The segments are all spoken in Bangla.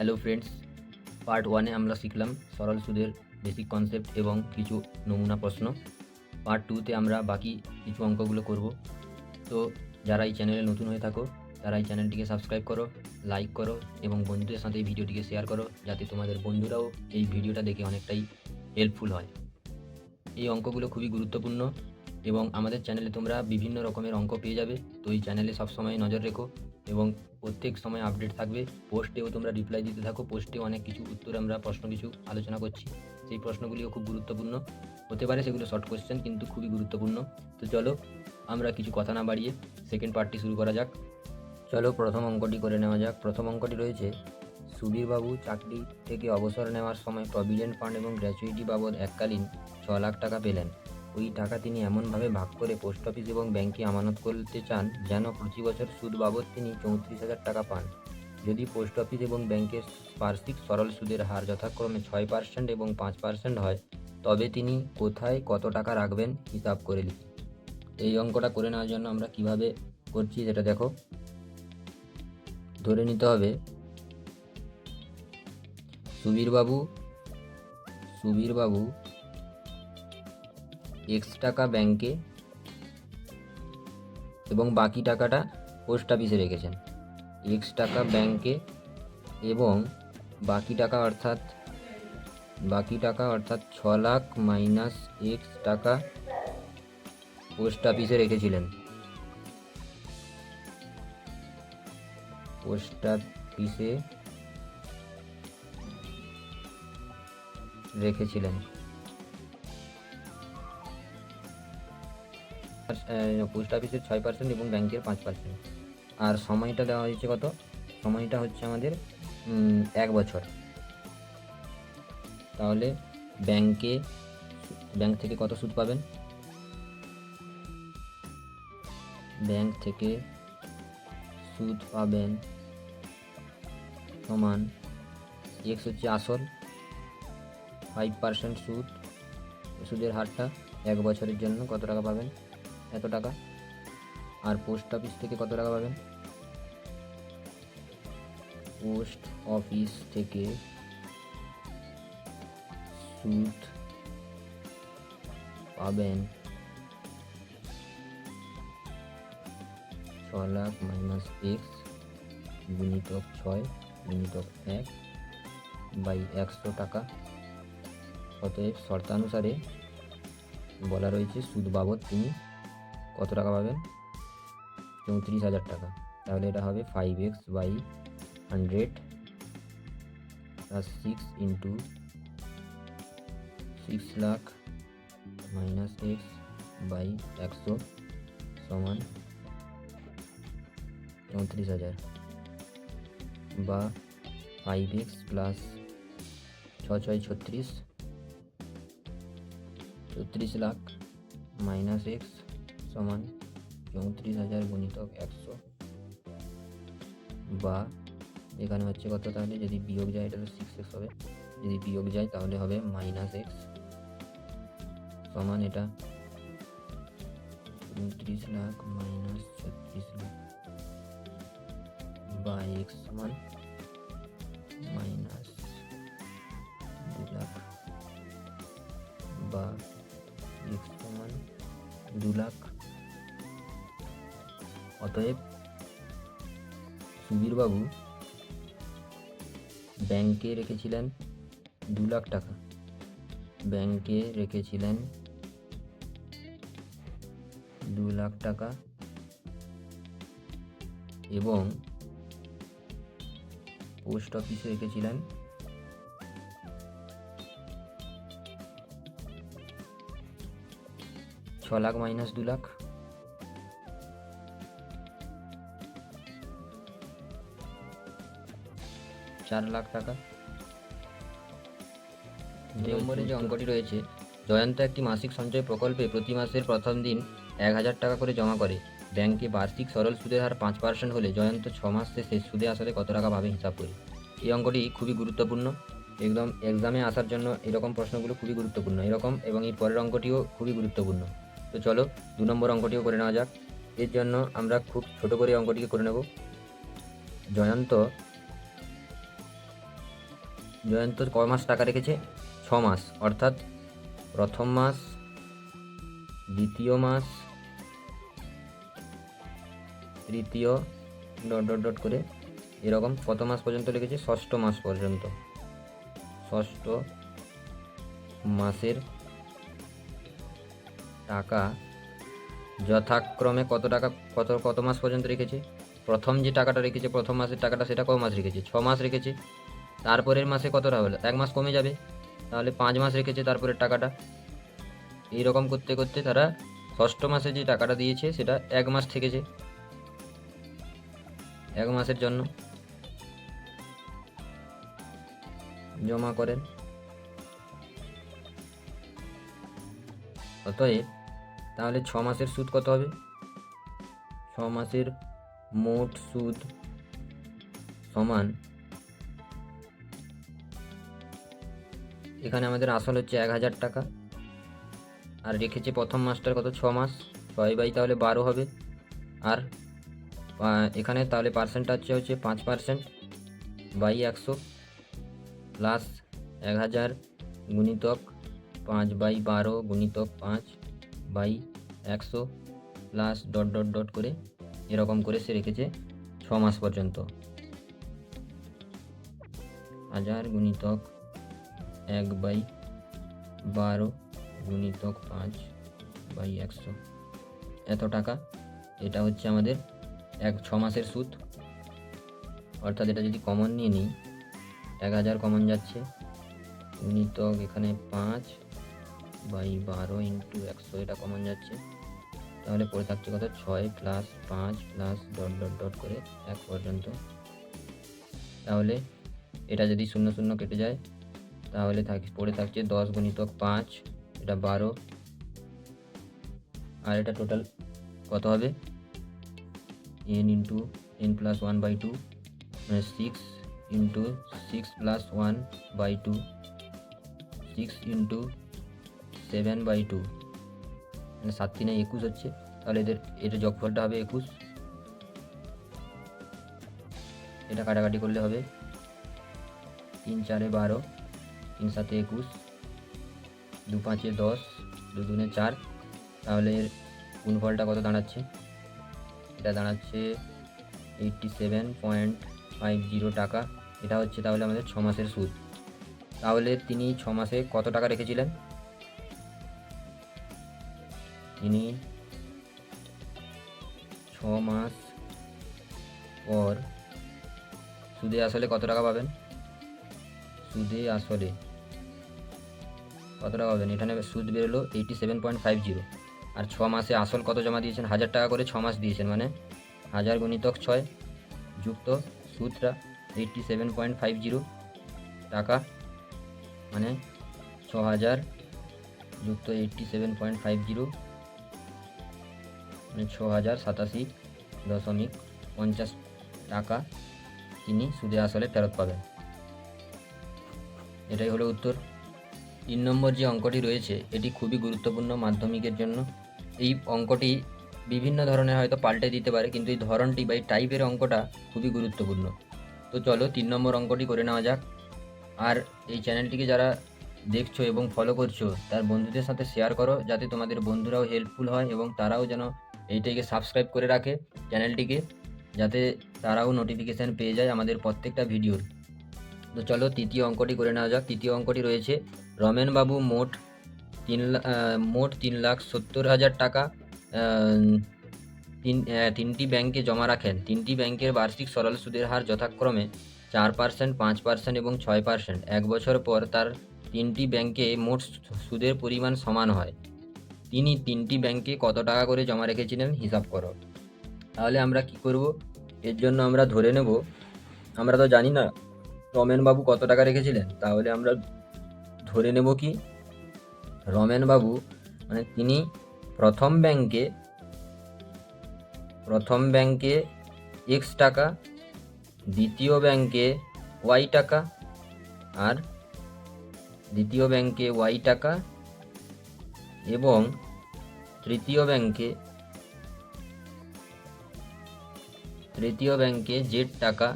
হ্যালো ফ্রেন্ডস পার্ট ওয়ানে আমরা শিখলাম সরল সুদের বেসিক কনসেপ্ট এবং কিছু নমুনা প্রশ্ন। পার্ট টুতে আমরা বাকি কিছু অঙ্কগুলো করব। তো যারা এই চ্যানেলে নতুন হয়ে থাকো, তারা এই চ্যানেলটিকে সাবস্ক্রাইব করো লাইক করো এবং বন্ধুদের সাথে এই ভিডিওটিকে শেয়ার করো, যাতে তোমাদের বন্ধুরাও এই ভিডিওটা দেখে অনেকটাই হেল্পফুল হয়। এই অঙ্কগুলো খুবই গুরুত্বপূর্ণ এবং আমাদের চ্যানেলে তোমরা বিভিন্ন রকমের অঙ্ক পেয়ে যাবে, তো এই চ্যানেলে সবসময় নজর রেখো। এবং প্রত্যেক সময় আপডেট থাকবে। পোস্টেও তোমরা রিপ্লাই দিতে থাকো। পোস্টেও অনেক কিছু উত্তর আমরা, প্রশ্ন কিছু আলোচনা করছি। সেই প্রশ্নগুলিও খুব গুরুত্বপূর্ণ। হতে পারে সেগুলো শর্ট কোশ্চেন কিন্তু খুবই গুরুত্বপূর্ণ। তো চলো, আমরা কিছু কথা না বাড়িয়ে সেকেন্ড পার্টটি শুরু করা যাক। চলো, প্রথম অঙ্কটি করে নেওয়া যাক। প্রথম অঙ্কটি রয়েছে সুবীরবাবু চাকরি থেকে অবসর নেওয়ার সময় প্রভিডেন্ট ফান্ড এবং গ্র্যাচুইটি বাবদ এককালীন ছ লাখ টাকা পেলেন। ওই টাকা তিনি এমনভাবে ভাগ করে পোস্ট অফিস এবং ব্যাংকে আমানত করতে চান যেন প্রতি বছর সুদ বাবদ তিনি চৌত্রিশ হাজার টাকা পান। যদি পোস্ট অফিস এবং ব্যাংকের বার্ষিক সরল সুদের হার যথাক্রমে ছয় পার্সেন্ট এবং পাঁচ পার্সেন্ট হয়, তবে তিনি কোথায় কত টাকা রাখবেন হিসাব করে লিখি। এই অঙ্কটা করে নেওয়ার জন্য আমরা কীভাবে করছি সেটা দেখো। ধরে নিতে হবে, সুবীরবাবু সুবীরবাবু এক্স টাকা ব্যাংকে এবং বাকি টাকাটা পোস্ট অফিসে রেখেছেন। এক্স টাকা ব্যাংকে এবং বাকি টাকা অর্থাৎ, বাকি টাকা অর্থাৎ ছ লাখ মাইনাস এক্স টাকা পোস্ট অফিসে রেখেছিলেন। পোস্ট অফিসে রেখেছিলেন। পোস্ট অফিসের ছয় পার্সেন্ট এবং ব্যাংকের পাঁচ পার্সেন্ট আর সময়টা দেওয়া হয়েছে কত? সময়টা হচ্ছে আমাদের এক বছর। তাহলে ব্যাংকে ব্যাংক থেকে কত সুদ পাবেন? ব্যাংক থেকে সুদ পাবেন সমান এক্স হচ্ছে আসল ফাইভ পার্সেন্ট সুদ। সুদের হারটা এক বছরের জন্য কত টাকা পাবেন? এত টাকা? আর পোস্ট অফিস থেকে কত টাকা পাবেন? পোস্ট অফিস থেকে সুদ পাবেন ছ লাখ মাইনাস এক্স গুণিতক ছয় গুণিতক এক বাই একশো টাকা। অতএব শর্তানুসারে বলা রয়েছে, সুদ বাবদ তিনি কত টাকা পাবেন? চৌত্রিশ হাজার টাকা। তাহলে এটা হবে five X by hundred plus six into six lakh minus X by একশো সমান চৌত্রিশ হাজার বা ফাইভ এক্স প্লাস ছ ছয় ছত্রিশ চৌত্রিশ লাখ মাইনাস এক্স সমান চৌত্রিশ হাজার গুণিতক একশো। বা এখানে হচ্ছে কত তাহলে? যদি বিয়োগ যায় এটা তো সিক্স এক্স হবে। যদি বিয়োগ যায় তাহলে হবে মাইনাস এক্স সমান এটা উনত্রিশ লাখ মাইনাস ছত্রিশ লাখ বা এক্স সমান মাইনাস দু লাখ বা এক্স সমান দু লাখ অতএব সুবীরবাবু ব্যাংকে রেখেছিলেন দু লাখ টাকা। ব্যাংকে রেখেছিলেন দু লাখ টাকা এবং পোস্ট অফিসে রেখেছিলেন ছ লাখ মাইনাস দু লাখ। চার লাখ টাকা। দুই নম্বরে যে অঙ্কটি রয়েছে জয়ন্ত একটি মাসিক সঞ্চয় প্রকল্পে প্রতি মাসের প্রথম দিন এক হাজার টাকা করে জমা করে। ব্যাংকে বার্ষিক সরল সুদের হার পাঁচ পার্সেন্ট হলে জয়ন্ত ছ মাস শেষে সুদে আসলে কত টাকা পাবে হিসাব করি। এই অঙ্কটি খুবই গুরুত্বপূর্ণ। একদম এক্সামে আসার জন্য এরকম প্রশ্নগুলো খুবই গুরুত্বপূর্ণ। এরকম এবং এর পরের অঙ্কটিও খুবই গুরুত্বপূর্ণ। তো চলো দু নম্বর অঙ্কটিও করে নেওয়া যাক। এর জন্য আমরা খুব ছোট করে অঙ্কটিকে করে নেব। জয়ন্ত জয়ন্ত কয় মাস টাকা রেখেছে? ছ মাস। অর্থাৎ প্রথম মাস, দ্বিতীয় মাস, তৃতীয়, ডট ডট ডট করে এরকম কত মাস পর্যন্ত রেখেছে ষষ্ঠ মাস পর্যন্ত। ষষ্ঠ মাসের টাকা যথাক্রমে কত টাকা, কত কত মাস পর্যন্ত রেখেছে? প্রথম যে টাকাটা রেখেছে, প্রথম মাসের টাকাটা সেটা কত মাস রেখেছে? ছ মাস রেখেছে। তারপরের মাসে কতটা হলো? এক মাস কমে যাবে। তাহলে পাঁচ মাস রেখেছে তারপরের টাকাটা। এই রকম করতে করতে তারা ষষ্ঠ মাসে যে টাকাটা দিয়েছে, সেটা এক মাস থেকেছে। এক মাসের জন্য। জমা করেন। অতএব তাহলে ছ মাসের সুদ কত হবে? ছ মাসের মোট সুদ সমান এখানে আমাদের আসল হচ্ছে এক হাজার টাকা। আর রেখেছে প্রথম মাসটার কত? ছ মাস। ছয় বাই তাহলে বারো হবে। আর এখানে তাহলে পার্সেন্টটা হচ্ছে হচ্ছে পাঁচ পার্সেন্ট বাই একশো। প্লাস এক হাজার গুণিতক পাঁচ বাই বারো গুণিতক পাঁচ বাই একশো প্লাস ডট ডট ডট করে এরকম করে সে রেখেছে ছ মাস পর্যন্ত। হাজার গুণিতক এক বাই বারো গুণিতক পাঁচ বাই একশো। এত টাকা? এটা হচ্ছে আমাদের এক ছ মাসের সুদ। অর্থাৎ এটা যদি কমন নিয়ে নিই, এক হাজার কমন যাচ্ছে, গুণিতক এখানে পাঁচ বাই বারো ইন্টু একশো, এটা কমন যাচ্ছে। তাহলে পড়ে থাকছে কত ছয় প্লাস পাঁচ প্লাস ডট ডট ডট করে এক পর্যন্ত। তাহলে এটা যদি শূন্য শূন্য কেটে যায় তাহলে থাক, পড়ে থাকছে দশ গুণিতক পাঁচ, এটা বারো। আর এটা টোটাল কত হবে? N into N plus one by two মানে six into six plus one by two six into seven by two মানে সাত তিনে একুশ হচ্ছে। তাহলে এদের এটা যোগফলটা হবে একুশ। এটা কাটাকাটি করলে হবে তিন চারে বারো। তিন সাতে একুশ, দু পাঁচে দশ, দু দুনে চার, তাহলে এর গুণফলটা কত দাঁড়াচ্ছে? এটা দাঁড়াচ্ছে eighty seven point five zero টাকা। এটা হচ্ছে তাহলে আমাদের ছ মাসের সুদ। তাহলে তিনি ছ মাসে কত টাকা রেখেছিলেন? তিনি ছ মাস পর সুদে আসলে কত টাকা পাবেন? সুদে আসলে কত টাকা পাবেন এখানে সুদ বেরোলো eighty seven point five zero আর ছ মাসে আসল কত জমা দিয়েছেন? হাজার টাকা করে ছ মাস দিয়েছেন মানে হাজার গুণিতক ছয় যুক্ত সুদটা eighty seven point five zero টাকা মানে ছ হাজার যুক্ত eighty seven point five zero মানে ছ হাজার সাতাশি দশমিক পঞ্চাশ টাকা তিনি সুদে আসলে ফেরত পাবেন। এটাই হলো উত্তর। তিন নম্বর যে অঙ্কটি রয়েছে, এটি খুবই গুরুত্বপূর্ণ মাধ্যমিকের জন্য। এই অঙ্কটি বিভিন্ন ধরনের হয়তো পাল্টে দিতে পারে, কিন্তু এই ধরনটি বা এই টাইপের অঙ্কটা খুবই গুরুত্বপূর্ণ। তো চলো তিন নম্বর অঙ্কটি করে নেওয়া যাক। আর এই চ্যানেলটিকে যারা দেখছ এবং ফলো করছ, তার বন্ধুদের সাথে শেয়ার করো, যাতে তোমাদের বন্ধুরাও হেল্পফুল হয় এবং তারাও যেন এইটাকে সাবস্ক্রাইব করে রাখে চ্যানেলটিকে, যাতে তারাও নোটিফিকেশান পেয়ে যায় আমাদের প্রত্যেকটা ভিডিওর তো চলো তৃতীয় অঙ্কটি করে নেওয়া যাক। তৃতীয় অঙ্কটি রয়েছে রমেনবাবু মোট তিন মোট তিন লাখ সত্তর হাজার টাকা তিন তিনটি ব্যাংকে জমা রাখেন। তিনটি ব্যাংকের বার্ষিক সরল সুদের হার যথাক্রমে চার পার্সেন্ট, পাঁচ পার্সেন্ট এবং ছয় পার্সেন্ট। এক বছর পর তার তিনটি ব্যাংকে মোট সুদের পরিমাণ সমান হয়। তিনি তিনটি ব্যাংকে কত টাকা করে জমা রেখেছিলেন হিসাব করো। তাহলে আমরা কি করব? এর জন্য আমরা ধরে নেব। আমরা তো জানি না রমেনবাবু কত টাকা রেখেছিলেন। তাহলে আমরা ধরে নেব কি? রমেনবাবু মানে তিনি প্রথম ব্যাংকে প্রথম ব্যাংকে এক্স টাকা, দ্বিতীয় ব্যাংকে ওয়াই টাকা আর দ্বিতীয় ব্যাংকে ওয়াই টাকা এবং তৃতীয় ব্যাংকে তৃতীয় ব্যাংকে জেড টাকা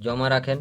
জমা রাখেন।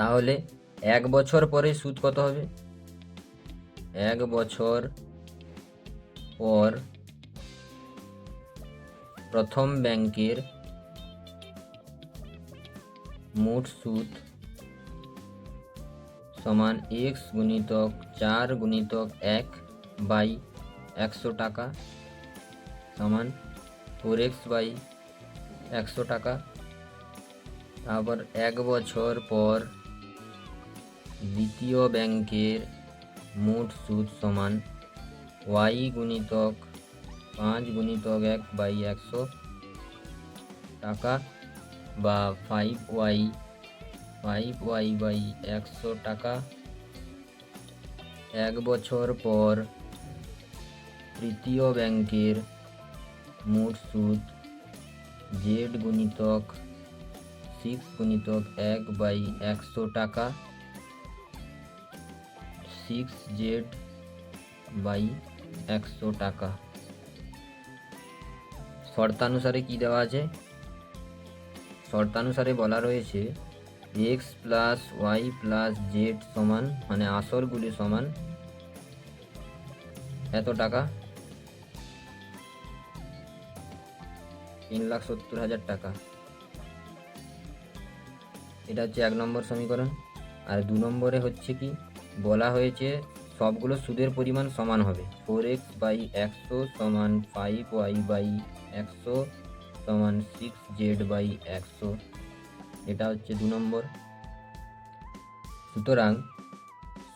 তাহলে এক বছর পরে সুদ কত হবে? এক বছর পর প্রথম ব্যাংকের মোট সুদ সমান এক্স গুণিতক চার গুণিতক এক বাই একশো টাকা সমান ফোর এক্স বাই একশো টাকা। তারপর এক বছর পর দ্বিতীয় ব্যাংকের মোট সুদ সমান ওয়াই গুণিতক পাঁচ গুণিতক এক বাই একশো টাকা বা five Y five Y by একশো টাকা। এক বছর পর তৃতীয় ব্যাংকের মোট সুদ জেড গুণিতক সিক্স গুণিতক এক বাই একশো টাকা। সিক্স জেড বাই একশো টাকা। শর্তানুসারে কি দেওয়া আছে? শর্তানুসারে বলা রয়েছে X plus Y plus Z সমান মানে আসরগুলি সমান, এত টাকা। তিন লাখ সত্তর হাজার টাকা। এটা হচ্ছে এক নম্বর সমীকরণ। আর দু নম্বরে হচ্ছে কি? বলা হয়েছে, সবগুলো সুদের পরিমাণ সমান হবে। ফোর এক্স বাই একশো সমান ফাইভ ওয়াই বাই একশো সমান সিক্স জেড বাই একশো। এটা হচ্ছে দু নম্বর। সুতরাং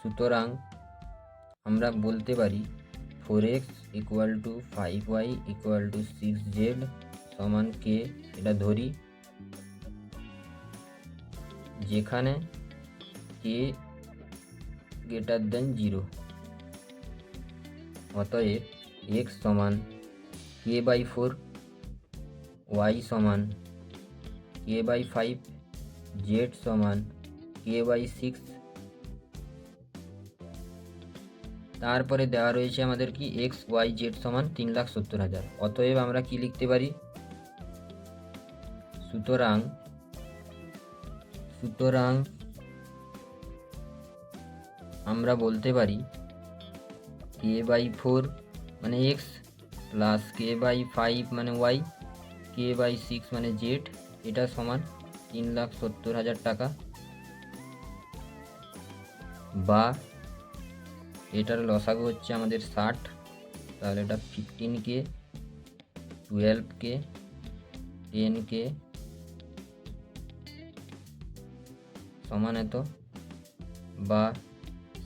সুতরাং আমরা বলতে পারি four X equal to five Y equal to six Z সমান কে এটা ধরি। যেখানে কে গ্রেটার দেন জিরো অতএব এক্স সমান কে বাই ফোর ওয়াই সমান কে বাই ফাইভ জেড সমান কে বাই সিক্স তারপরে দেওয়া রয়েছে আমাদের কি এক্স ওয়াই জেড সমান তিন লাখ সত্তর হাজার। অতএব আমরা কি লিখতে পারি? সুতরাং সুতরাং আমরা বলতে পারি কে বাই ফোর মানে X plus K by five মানে ওয়াই কে বাই সিক্স মানে জেড এটা সমান তিন লাখ সত্তর হাজার টাকা। বা এটার লসাগু হচ্ছে আমাদের ষাট, তাহলে এটা fifteen K twelve K ten K সমান এত। বা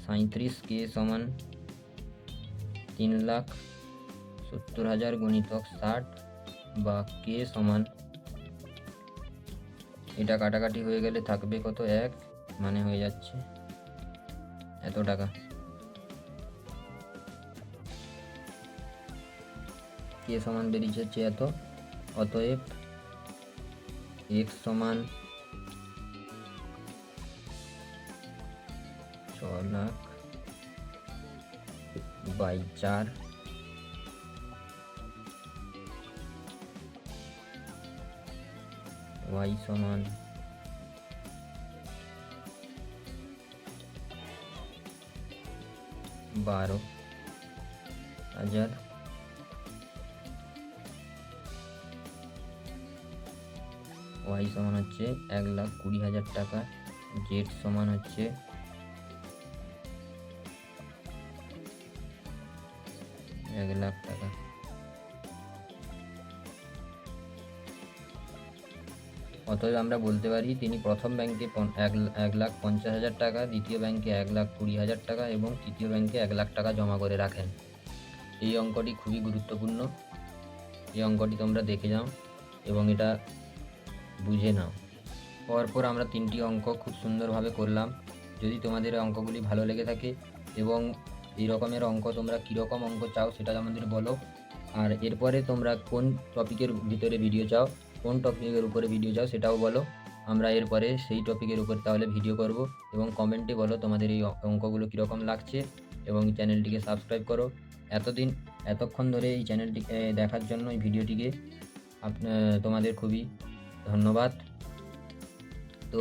সাঁত্রিশ কে সমান তিন লাখ সত্তর হাজার গণিতক ষাট বা কে সমান? এটা কাটাকাটি হয়ে গেলে থাকবে কত? এক। মানে হয়ে যাচ্ছে এত টাকা। কে সমান বেরিয়েছে হচ্ছে এত? অতএব, এক্স সমান লাখ বাই চার ওয়াই সমান বারো হাজার। ওয়াই সমান হচ্ছে এক লাখ কুড়ি হাজার টাকা, জেড সমান হচ্ছে এক লাখ টাকা। অতএব আমরা বলতে পারি, তিনি প্রথম ব্যাংকে এক লাখ পঞ্চাশ হাজার টাকা, দ্বিতীয় ব্যাংকে এক লাখ কুড়ি হাজার টাকা এবং তৃতীয় ব্যাংকে এক লাখ টাকা জমা করে রাখেন। এই অঙ্কটি খুবই গুরুত্বপূর্ণ। এই অঙ্কটি তোমরা দেখে যাও এবং এটা বুঝে নাও। পরপর আমরা তিনটি অঙ্ক খুব সুন্দরভাবে করলাম। যদি তোমাদের অঙ্কগুলি ভালো লেগে থাকে এবং এই রকমের অঙ্ক তোমরা কীরকম অঙ্ক চাও সেটা আমাদের বলো। আর এরপরে তোমরা কোন টপিকের ভিতরে ভিডিও চাও, কোন টপিকের উপরে ভিডিও চাও সেটাও বলো। আমরা এরপরে সেই টপিকের উপর তাহলে ভিডিও করব এবং কমেন্টে বলো তোমাদের এই অঙ্কগুলো কীরকম লাগছে এবং চ্যানেলটিকে সাবস্ক্রাইব করো। এতদিন, এতক্ষণ ধরে এই চ্যানেলটিকে দেখার জন্য এই ভিডিওটিকে তোমাদের খুবই ধন্যবাদ। তো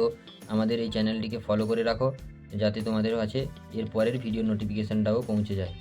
আমাদের এই চ্যানেলটিকে ফলো করে রাখো। যাতে তোমাদেরও কাছে এর পরের ভিডিও নোটিফিকেশানটাও পৌঁছে যায়।